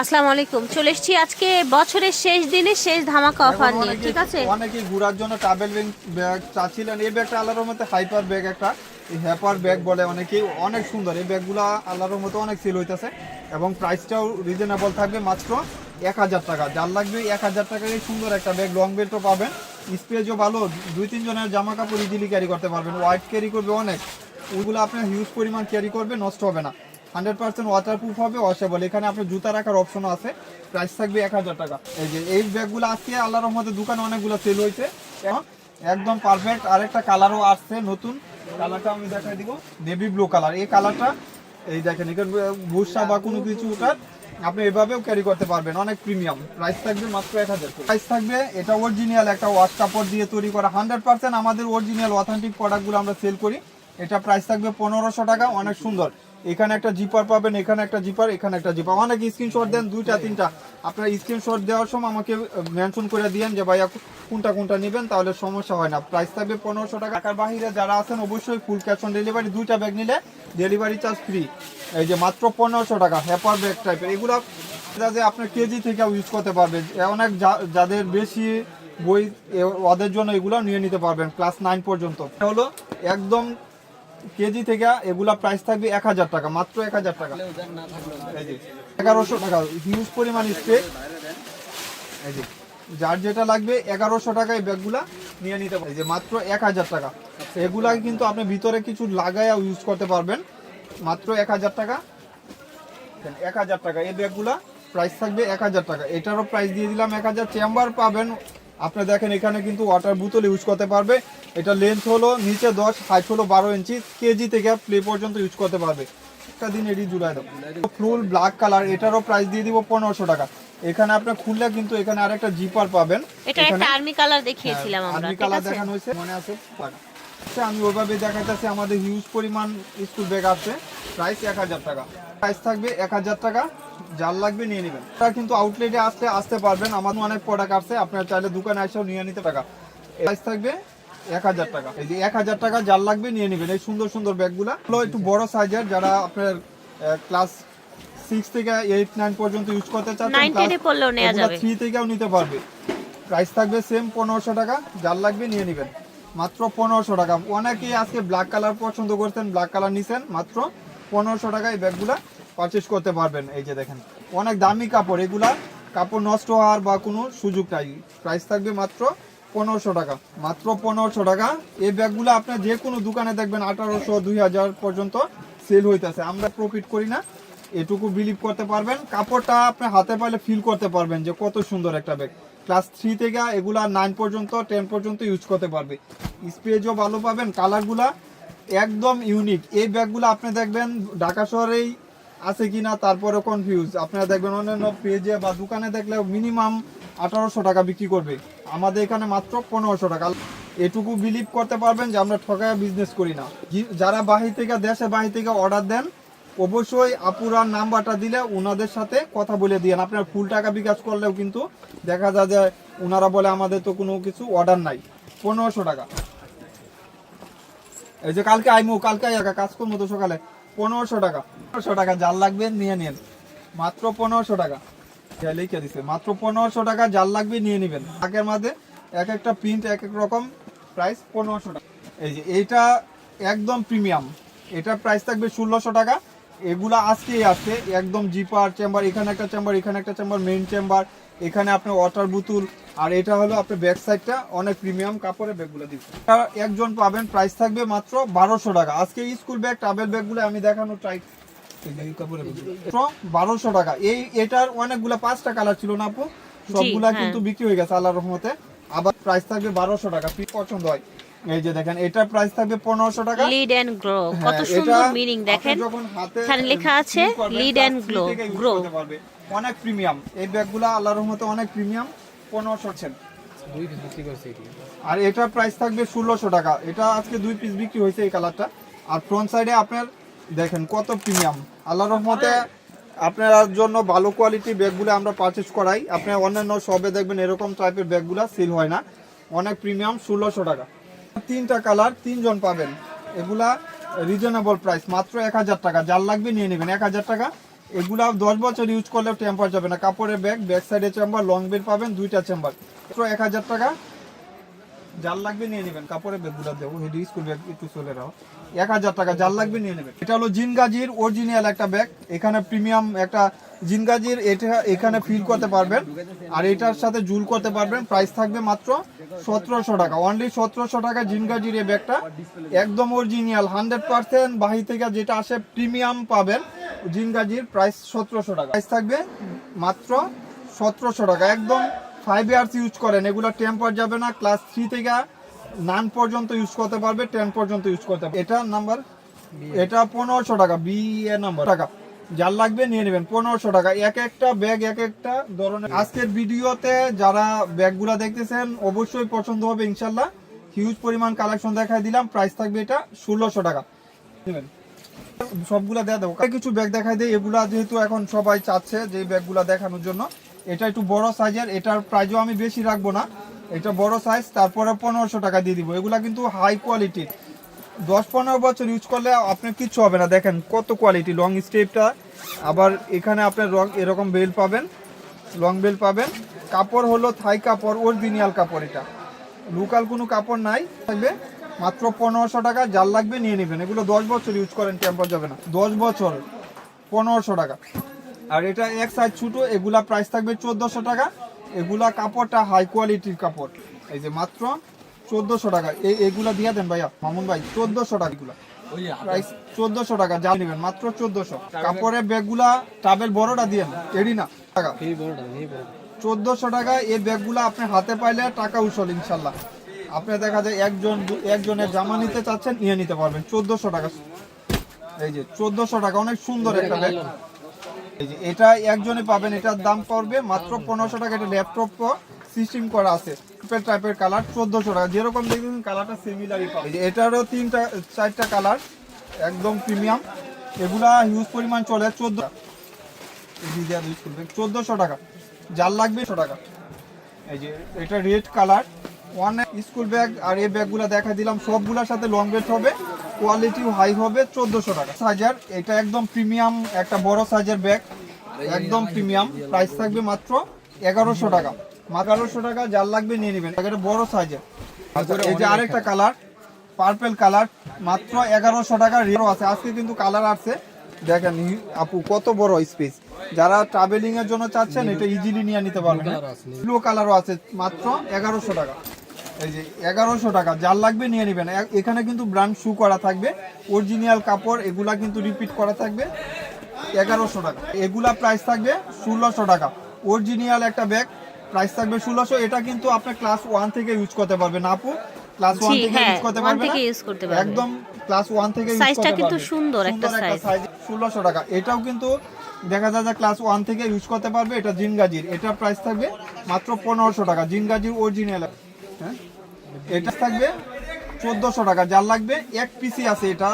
আসসালামু আলাইকুম। চলে এসেছি আজকে বছরের শেষ দিনে শেষ ধামাকা অফার নিয়ে ঠিক আছে? অনেকেই ঘোরার জন্য ট্রাভেল ব্যাগ চাচ্ছিলেন। এই ব্যাগটা আল্লাহর মধ্যে হাইপার ব্যাগ একটা। হ্যাপার ব্যাগ বলে অনেকেই অনেক সুন্দর। এই ব্যাগগুলো আল্লাহর মতো অনেক সেল হইতেছে এবং প্রাইসটাও রিজনেবল থাকবে মাত্র এক হাজার টাকা। যার লাগবে এক হাজার টাকার এই সুন্দর একটা ব্যাগ লং বেল্টও পাবেন স্পেজও ভালো দুই তিনজনের জামা কাপড় ইজিলি ক্যারি করতে পারবেন। হোয়াইট ক্যারি করবে অনেক। ওইগুলো আপনার হিউজ পরিমাণ ক্যারি করবে নষ্ট হবে না। হান্ড্রেড পার্সেন্ট ওয়াটারপ্রুফ হবে ওয়াশেবল এখানে আপনার জুতা রাখার অপশনও আছে। প্রাইস থাকবে এক হাজার টাকা। এই যে, এই ব্যাগগুলো আজকে আল্লাহর রহমতে দোকানে অনেকগুলো সেল হয়েছে। একদম পারফেক্ট আরেকটা কালারও আসছে নতুন। কালারটা আমি দেখাই দিব। নেভি ব্লু কালার এই কালারটা এই দেখেন, এখানে ভুসা বা কোনো কিছু ওটার আপনি এভাবেও ক্যারি করতে পারবেন। অনেক প্রিমিয়াম প্রাইস থাকবে মাত্র এক হাজার প্রাইস থাকবে, এটা অরিজিনাল একটা ওয়াশ কাপড় দিয়ে তৈরি করা। হান্ড্রেড পার্সেন্ট আমাদের অরিজিনাল অথেন্টিক প্রোডাক্টগুলো আমরা সেল করি। এটা প্রাইস থাকবে পনেরোশো টাকা, অনেক সুন্দর। এখানে একটা জিপার পাবেন এখানে একটা জিপার এখানে একটা জিপার। অনেক স্ক্রিনশট দেন দুইটা তিনটা। আপনার স্ক্রিনশট দেওয়ার সময় আমাকে মেনশন করে দিয়েন যে ভাইয়া কোনটা কোনটা নেবেন? তাহলে সমস্যা হয় না। প্রাইস থাকবে পনেরোশো টাকা। টাকার বাহিরে যারা আছেন অবশ্যই ফুল ক্যাশ অন ডেলিভারি দুইটা ব্যাগ নিলে ডেলিভারি চার্জ ফ্রি এই যে মাত্র পনেরোশো টাকা হ্যাপার ব্যাগ টাইপের এগুলো এটা যে আপনার কেজি থেকে ইউজ করতে পারবেন। অনেক যাদের বেশি বই ওদের জন্য এগুলো নিয়ে নিতে পারবেন ক্লাস নাইন পর্যন্ত। হলো একদম কেজি থেকে এগুলা প্রাইস থাকবে এক হাজার টাকা, মাত্র এক হাজার টাকা। এগারোশো টাকা হিউজ পরিমাণ স্প্রে যার যেটা লাগবে এগারোশো টাকা এই ব্যাগগুলা নিয়ে নিতে এই যে, মাত্র এক হাজার টাকা। এগুলা কিন্তু আপনি ভিতরে কিছু লাগাইয়া ইউজ করতে পারবেন। মাত্র এক হাজার টাকা। এক হাজার টাকা। এই ব্যাগগুলা প্রাইস থাকবে এক হাজার টাকা। এটারও প্রাইস দিয়ে দিলাম এক হাজার। চেম্বার পাবেন আপনি দেখেন এখানে কিন্তু ওয়াটার বোতল ইউজ করতে পারবে। এটা লেন্থ হলো নিচে দশ হাইট হলো বারো ইঞ্চি কেজি থেকে প্লে পর্যন্ত ইউজ করতে পারবে। একটা দিন এটি জুড়াই দাও। ফুল ব্ল্যাক কালার এটারও প্রাইস দিয়ে দিব পনেরোশো টাকা। এখানে আপনি খুললে কিন্তু এখানে আরেকটা জিপার পাবেন। এটা একটা আর্মি কালার দেখিয়েছিলাম আমরা আর্মি কালার দেখানো হয়েছে মনে আছে? আচ্ছা আমি ওইভাবে দেখাইতেছি আমাদের হিউজ পরিমাণ স্কুল ব্যাগ আছে। প্রাইস এক হাজার টাকা। প্রাইস থাকবে এক হাজার টাকা। যার লাগবে নিয়ে নেবেন। আপনারা কিন্তু আউটলেটে আসতে আসতে পারবেন। আমার অনেক প্রোডাক্ট আছে। আপনারা চাইলে দোকানে এসেও নিয়ে নিতে টাকা প্রাইস থাকবে এক হাজার টাকা। এই যে এক হাজার টাকা যার লাগবে নিয়ে নেবেন। এই সুন্দর সুন্দর ব্যাগগুলো হলো একটু বড় সাইজের যারা আপনার ক্লাস সিক্স থেকে এইট নাইন পর্যন্ত ইউজ করতে চাচ্ছেন যাবে। থ্রি থেকেও নিতে পারবে। প্রাইস থাকবে সেম পনেরোশো টাকা। যার লাগবে নিয়ে নেবেন। মাত্র পনেরোশো টাকা। অনেকেই আজকে ব্ল্যাক কালার পছন্দ করতেন ব্ল্যাক কালার নিছেন। মাত্র পনেরোশো টাকা এই ব্যাগগুলা পারচেস করতে পারবেন। এই যে দেখেন, অনেক দামি কাপড়, এগুলা কাপড় নষ্ট হওয়ার বা কোনো সুযোগ নাই। প্রাইস থাকবে মাত্র পনেরোশো টাকা। মাত্র পনেরোশো টাকা। এই ব্যাগগুলো আপনার যে কোনো দোকানে দেখবেন, আঠারোশো, দুই হাজার পর্যন্ত সেল হইতেছে। আমরা প্রফিট করি না। এটুকু বিলিভ করতে পারবেন। কাপড়টা আপনি হাতে পাইলে ফিল করতে পারবেন যে কত সুন্দর একটা ব্যাগ ক্লাস থ্রি থেকে এগুলা নাইন পর্যন্ত টেন পর্যন্ত ইউজ করতে পারবে। স্পেজও ভালো পাবেন কালারগুলা একদম ইউনিক এই ব্যাগগুলো আপনি দেখবেন, ঢাকা শহরেই আছে কিনা তারপরে কনফিউজ আপনারা দেখবেন অন্যান্য পেজে বা দোকানে দেখলে মিনিমাম আঠারোশো টাকা বিক্রি করবে। আমাদের এখানে মাত্র পনেরোশো টাকা। এটুকু বিলিভ করতে পারবেন যে আমরা ঠকায় বিজনেস করি না। যারা বাহির থেকে, দেশে বাহির থেকে অর্ডার দেন, অবশ্যই আপুরার নাম্বারটা দিলে ওনাদের সাথে কথা বলে দিয়েন। আপনার ফুল টাকা বিকাশ করলেও কিন্তু দেখা যায় যে ওনারা বলে আমাদের তো কোনো কিছু অর্ডার নাই। পনেরোশো টাকা। এই যে কালকে আইমু, কালকে একা কাজ করব তো সকালে। পনেরোশো টাকা। পনেরোশো টাকা, জাল লাগবে, নিয়ে নিন। মাত্র পনেরোশো টাকা। লিখে দিছে। মাত্র পনেরোশো টাকা, জাল লাগবে, নিয়ে নেবেন। আগের মাঝে এক একটা প্রিন্ট এক এক রকম প্রাইস পনেরোশো টাকা। এই যে এইটা একদম প্রিমিয়াম এটা প্রাইস থাকবে ষোলোশো টাকা। এগুলা আজকেই আছে একদম জিপার চেম্বার এখানে একটা চেম্বার এখানে একটা চেম্বার মেইন চেম্বার এখানে আপনার ওয়াটার বোতল আর এটা হলো আপনার ব্যাক সাইডটা অনেক প্রিমিয়াম কাপড়ের ব্যাগগুলো দিচ্ছে। একজন পাবেন প্রাইস থাকবে মাত্র বারোশো টাকা। আজকে স্কুল ব্যাগ ট্রাভেল ব্যাগগুলো আমি দেখানো ট্রাই বারোশো টাকা। এই এটার অনেকগুলা পাঁচটা কালার ছিল না আপু? সবগুলা হ্যাঁ। কিন্তু বিক্রি হয়ে গেছে আল্লাহ রহমতে। আবার প্রাইস থাকবে বারোশো টাকা পছন্দ হয়। এই যে দেখেন এটার প্রাইস থাকবে পনেরোশো টাকা। লিড এন্ড গ্রো কত এটা সুন্দর মিনিং দেখেন। এখানে লেখা আছে লিড এন্ড গ্লো গ্রো অনেক প্রিমিয়াম এই ব্যাগগুলো আল্লাহর রহমতে অনেক প্রিমিয়াম পনেরোশো ছেন। আর এটা প্রাইস থাকবে ষোলোশো টাকা। এটা আজকে দুই পিস বিক্রি হয়েছে এই কালারটা আর ফ্রন্ট সাইডে আপনার দেখেন কত প্রিমিয়াম আল্লাহর রহমতে আপনার জন্য ভালো কোয়ালিটির ব্যাগগুলো আমরা পারচেস করাই। আপনার অন্যান্য শপে দেখবেন এরকম টাইপের ব্যাগগুলো সেল হয় না। অনেক প্রিমিয়াম ষোলোশো টাকা। তিনটা কালার তিনজন পাবেন। এগুলা রিজনেবল প্রাইস মাত্র এক হাজার টাকা। যার লাগবে নিয়ে নেবেন। এক হাজার টাকা। এগুলা দশ বছর ইউজ করলেও টেম্পার যাবে না। কাপড়ের ব্যাগ ব্যাক সাইডে চেম্বার লং বের পাবেন, দুইটা চেম্বার মাত্র এক হাজার টাকা। জাল লাগবে নিয়ে নেবেন কাপড়ের ব্যাগগুলো দেবো হেডি স্কুল ব্যাগ একটু চলে রাখো এক হাজার টাকা জাল লাগবে নিয়ে নেবেন। এটা হলো জিনগাজির অরিজিনাল একটা ব্যাগ এখানে প্রিমিয়াম একটা জিনগাজির, এটা এখানে ফিল করতে পারবেন, আর এটার সাথে জুল করতে পারবেন প্রাইস থাকবে মাত্র সতেরোশো টাকা। অনলি সতেরোশো টাকা জিনগাজির এই ব্যাগটা একদম অরিজিনাল হান্ড্রেড পার্সেন্ট বাহি থেকে যেটা আসে প্রিমিয়াম পাবেন, জিনগাজির প্রাইস সতেরোশো টাকা। প্রাইস থাকবে মাত্র সতেরোশো টাকা, একদম ফাইভ ইয়ার্স ইউজ করেন, এগুলো টেম্পার যাবে না ক্লাস থ্রি থেকে নান পর্যন্ত ইউজ করতে পারবে টেন পর্যন্ত ইউজ করতে পারবে। এটা নাম্বার এটা পনেরোশো টাকা বি এ নাম্বার টাকা। যার লাগবে নিয়ে নেবেন, পনেরোশো টাকা। এক একটা ব্যাগ এক একটা ধরনের। আজকের ভিডিওতে যারা ব্যাগগুলো দেখতেছেন, অবশ্যই পছন্দ হবে, ইনশাল্লাহ। হিউজ পরিমাণ কালেকশন দেখাই দিলাম প্রাইস থাকবে এটা ষোলোশো টাকা। সবগুলা দেয়া দেবো। কিছু ব্যাগ দেখাই দেয় এগুলা যেহেতু এখন সবাই চাচ্ছে যে ব্যাগগুলা দেখানোর জন্য। এটা একটু বড় সাইজের, এটার প্রাইজও আমি বেশি রাখব না। এটা বড় সাইজ তারপরে পনেরোশো টাকা দিয়ে দিব। এগুলা কিন্তু হাই কোয়ালিটির দশ পনেরো বছর ইউজ করলে আপনার কিচ্ছু হবে না। দেখেন কত কোয়ালিটি লং স্টেপটা আবার এখানে আপনার রং এরকম বেল পাবেন লং বেল পাবেন। কাপড় হলো থাই কাপড় অরিজিনাল কাপড় এটা। লোকাল কোনো কাপড় নাই, থাকবে মাত্র পনেরোশো টাকা। জাল লাগবে নিয়ে নেবেন। এগুলো দশ বছর ইউজ করেন টেম্পার যাবে না। দশ বছর, পনেরোশো টাকা। আর এটা এক সাইজ ছোটো এগুলা প্রাইস থাকবে চোদ্দোশো টাকা। এগুলা কাপড়টা হাই কোয়ালিটির কাপড়। এই যে মাত্র চোদ্দোশো টাকা। এই এগুলা দিয়ে দেন ভাইয়া মামুন ভাই চোদ্দোশো টাকা এগুলা। প্রাইস চোদ্দোশো টাকা যা নেবেন মাত্র চোদ্দোশো। কাপড়ের ব্যাগগুলা বড়টা দিয়ে না। টাকা। চোদ্দোশো টাকা এই ব্যাগগুলো আপনি হাতে পাইলে টাকা উসল ইনশাল্লাহ। আপনি দেখা যায় একজন একজনের জামা নিতে চাচ্ছেন নিয়ে নিতে পারবেন। চোদ্দোশো টাকা। এই যে চোদ্দোশো টাকা অনেক সুন্দর একটা ব্যাগ। এটা একজনে পাবেন, এটার দাম পড়বে মাত্র পনেরোশো টাকা। এটা ল্যাপটপ সিস্টেম করা আছে টাইপের টাইপের কালার চোদ্দোশো টাকা। যেরকম দেখবেন কালারটা সিমিলারই পাবে এটারও তিনটা, চারটা কালার একদম প্রিমিয়াম এগুলা হিউজ পরিমাণ চলে চোদ্দ চোদ্দোশো টাকা। যার লাগবে টাকা। এই যে, এটা রেড কালার অনেক স্কুল ব্যাগ আর এই ব্যাগগুলো দেখা দিলাম। সবগুলোর সাথে লং বেল্ট হবে কোয়ালিটিও হাই হবে চোদ্দোশো টাকা। সাইজের এটা একদম প্রিমিয়াম একটা বড় সাইজের ব্যাগ একদম প্রিমিয়াম প্রাইস থাকবে মাত্র এগারোশো টাকা। এগারোশো টাকা যার লাগবে নিয়ে নেবেন। এটা বড় সাইজের এই যে আরেকটা কালার পার্পেল কালার মাত্র এগারোশো টাকা। রেও আছে। আজকে কিন্তু কালার আসছে। দেখেন আপু কত বড় স্পেস যারা ট্রাভেলিং এর জন্য চাচ্ছেন এটা ইজিলি নিয়ে নিতে পারবেন। ব্লু কালারও আছে মাত্র এগারোশো টাকা। এই যে এগারোশো টাকা যার লাগবে নিয়ে নেবেন। এখানে কিন্তু ব্র্যান্ড শু করা থাকবে অরিজিনাল কাপড় এগুলা কিন্তু রিপিট করা থাকবে এগারোশো টাকা। এগুলা প্রাইস থাকবে ষোলোশো টাকা। অরিজিনাল একটা ব্যাগ প্রাইস থাকবে ষোলোশো। এটা কিন্তু আপনি ক্লাস ওয়ান থেকে ইউজ করতে পারবেন। আপু ক্লাস ওয়ান থেকে হ্যাঁ, ইউজ করতে পারবেন use করতে পারবেন। একদম ক্লাস ওয়ান থেকে টা করতে কিন্তু। সুন্দর একটা সাইজ ষোলোশো টাকা। এটাও কিন্তু দেখা যায় যে ক্লাস ওয়ান থেকে ইউজ করতে পারবে। এটা জিনগাজির। এটা প্রাইস থাকবে মাত্র পনেরোশো টাকা জিনগাজির অরিজিনাল হ্যাঁ? এটা থাকবে চোদ্দোশো টাকা। যার লাগবে এক পিসি আছে এটা।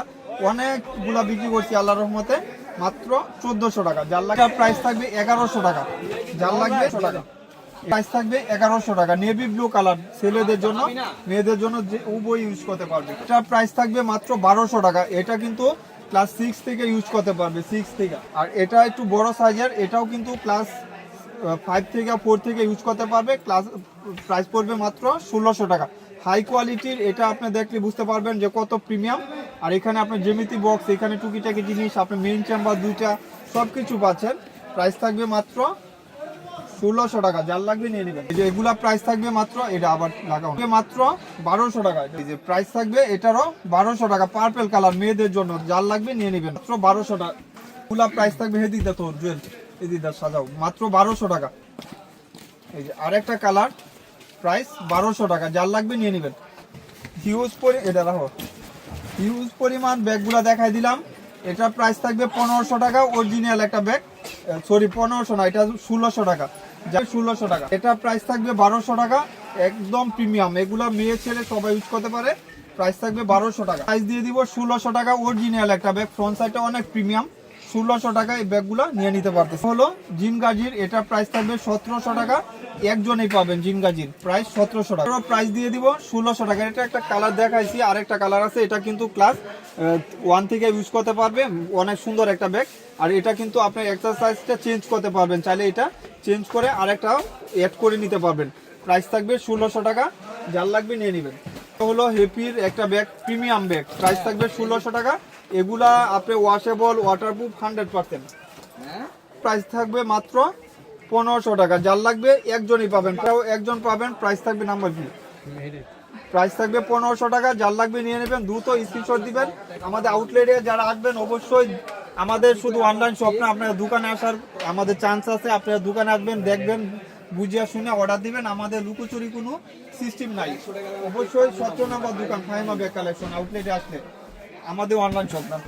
অনেকগুলা বিক্রি করছি আল্লাহ রহমতে, মাত্র চোদ্দোশো টাকা। যার লাগবে প্রাইস থাকবে এগারোশো টাকা। যার লাগবে টাকা। প্রাইস থাকবে এগারোশো টাকা। নেভি ব্লু কালার ছেলেদের জন্য, মেয়েদের জন্য যে উভয় ইউজ করতে পারবে। এটার প্রাইস থাকবে মাত্র বারোশো টাকা। এটা কিন্তু ক্লাস সিক্স থেকে ইউজ করতে পারবে সিক্স থেকে। আর এটা একটু বড় সাইজের এটাও কিন্তু ক্লাস ফাইভ থেকে ফোর থেকে ইউজ করতে পারবে। ক্লাস প্রাইস পড়বে মাত্র ষোলোশো টাকা। হাই কোয়ালিটির, এটা আপনি দেখলে বুঝতে পারবেন যে কত প্রিমিয়াম। আর এখানে আপনার জেমিতি বক্স এখানে টুকিটাকি জিনিস আপনি মেইন চেম্বার দুইটা সব কিছু পাচ্ছেন। প্রাইস থাকবে মাত্র ষোলোশো টাকা, যার লাগবে নিয়ে নেবেন। এই যে এগুলা প্রাইস থাকবে মাত্র, এটা আবার লাগাও। মাত্র বারোশো টাকা। এই যে প্রাইস থাকবে, এটারও বারোশো টাকা পার্পেল কালার মেয়েদের জন্য, যার লাগবে নিয়ে নেবেন। মাত্র বারোশো টাকা। এগুলা প্রাইস থাকবে হেদিদা তোর জুয়েল হেদিদা সাজাও। মাত্র বারোশো টাকা। এই যে আরেকটা কালার প্রাইস বারোশো টাকা। যার লাগবে নিয়ে নেবেন। হিউজ পরি এটা রাখো হিউজ পরিমাণ ব্যাগগুলো দেখাই দিলাম। এটা প্রাইস থাকবে পনেরোশো টাকা অরিজিনাল একটা ব্যাগ। সরি পনেরোশো না, এটা ষোলোশো টাকা। যা ষোলোশো টাকা। এটা প্রাইস থাকবে বারোশো টাকা, একদম প্রিমিয়াম এগুলো মেয়ে, ছেলে সবাই ইউজ করতে পারে। প্রাইস থাকবে বারোশো টাকা। প্রাইস দিয়ে দিব ষোলোশো টাকা অরিজিনাল একটা ব্যাগ। ফ্রন্ট সাইডটা অনেক প্রিমিয়াম ষোলোশো টাকা এই ব্যাগগুলো নিয়ে নিতে পারতেছে। হলো জিন গাজির, এটা প্রাইস থাকবে সতেরোশো টাকা। একজনেই পাবেন জিন গাজির প্রাইস সতেরোশো টাকা। প্রাইস দিয়ে দিব ষোলোশো টাকা। এটা একটা কালার দেখাইছি, আরেকটা কালার আছে, এটা কিন্তু ক্লাস ওয়ান থেকে ইউজ করতে পারবে, অনেক সুন্দর একটা ব্যাগ আর এটা কিন্তু আপনি এক্সারসাইজটা চেঞ্জ করতে পারবেন, চাইলে এটা চেঞ্জ করে আরেকটাও অ্যাড করে নিতে পারবেন। প্রাইস থাকবে ষোলোশো টাকা, যার লাগবে নিয়ে নেবেন। হলো হেপির একটা ব্যাগ প্রিমিয়াম ব্যাগ প্রাইস থাকবে ষোলোশো টাকা এগুলা আপনি washable waterproof hundred percent price থাকবে মাত্র পনেরোশো টাকা। যার লাগবে একজনই পাবেন। তাও একজন পাবেন প্রাইস থাকবে নাম্বার কি প্রাইস থাকবে পনেরোশো টাকা। যার লাগবে নিয়ে নেবেন দ্রুত স্ক্রিনশট দিবেন। আমাদের আউটলেটে যারা আসবেন অবশ্যই আমাদের শুধু অনলাইন শপ না আপনার দোকানে আসার আমাদের চান্স আছে। আপনারা দোকানে আসবেন দেখবেন বুঝিয়া শুনে অর্ডার দিবেন। আমাদের লুকোচুরি কোনো সিস্টেম নাই। অবশ্যই সতেরো নম্বর দোকান ফাইমা ব্যাগ কালেকশন আউটলেটে আসলে। আমাদের অনলাইন শপ না।